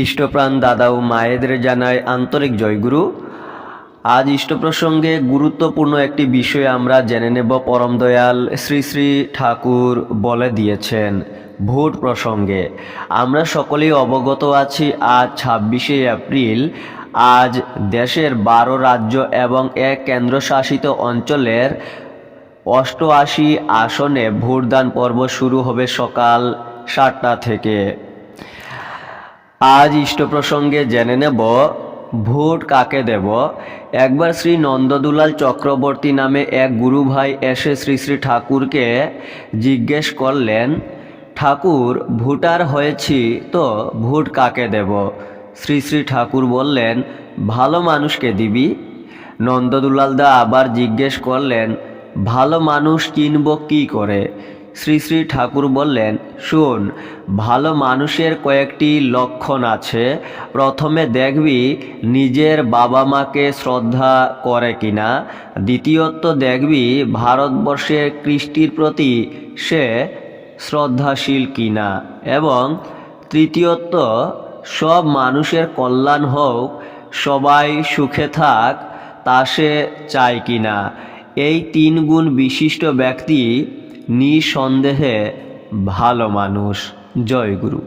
ইষ্টপ্রাণ দাদা ও মায়েদের জানায় আন্তরিক জয়গুরু আজ ইষ্ট প্রসঙ্গে গুরুত্বপূর্ণ একটি বিষয় আমরা জেনে নেব, পরম দয়াল শ্রী শ্রী ঠাকুর বলে দিয়েছেন ভোট প্রসঙ্গে। আমরা সকলেই অবগত আছি, আজ ছাব্বিশে এপ্রিল, আজ দেশের বারো রাজ্য এবং এক কেন্দ্রশাসিত অঞ্চলের অষ্টআশি আসনে ভোটদান পর্ব শুরু হবে সকাল সাতটা থেকে। আজ ইষ্ট প্রসঙ্গে জেনে নেব, ভোট কাকে দেব? একবার শ্রী নন্দদুলাল চক্রবর্তী নামে এক গুরু ভাই এসে শ্রী শ্রী ঠাকুরকে জিজ্ঞেস করলেন, ঠাকুর, ভোটার হয়েছি, তো ভোট কাকে দেব? শ্রী শ্রী ঠাকুর বললেন, ভালো মানুষকে দিবি? নন্দদুলাল দা আবার জিজ্ঞেস করলেন, ভালো মানুষ চিনব কি করে? শ্রী শ্রী ঠাকুর বললেন, শোন, ভালো মানুষের কয়েকটি লক্ষণ আছে। প্রথমে দেখবি, নিজের বাবা মাকে শ্রদ্ধা করে কিনা। দ্বিতীয়ত দেখবি ভারতবর্ষের কৃষ্টির প্রতি সে শ্রদ্ধাশীল কিনা। এবং তৃতীয়ত, সব মানুষের কল্যাণ হোক, সবাই সুখে থাক, তা সে চায় কিনা। এই তিন গুণ বিশিষ্ট ব্যক্তি নিঃসন্দেহে ভালো মানুষ জয় গুরু